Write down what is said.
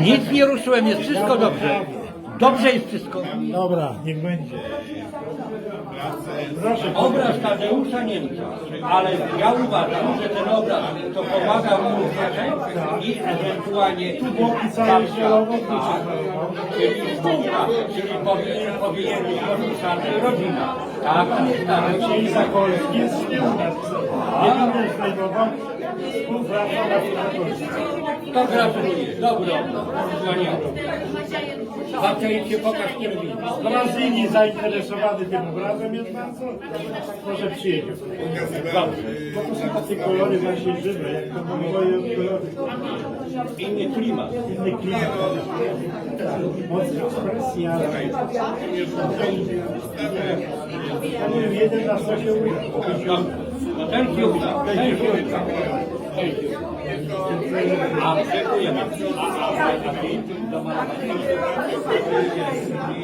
Nic nie ruszyłem, jest wszystko dobrze. Dobrze jest wszystko. Dobra, niech będzie. Proszę, Obraz Tadeusza Niemca, ale ja uważam, że ten obraz to pomaga mu i ewentualnie pisałeś zielono, czyli spółka, czyli powinien, powinien być podpisany rodzina. Tak, tak. Czyli Zakolski jest z tyłu napisane. Nie będę znajdował współpraca na Zakolski. To gratuluję. Dobro. Wspaniale. Zaczęliście pokaż. Z Brazylii zainteresowany tym obrazem jest bardzo. Może przyjedzie. Bo to są takie kolory właśnie żywe, jak to mówią kolory. Inny klimat. Inny klimat. Mocna ekspresja. Jeden na co się uda. No ten się uda. Ten się uda. A, a, Amen.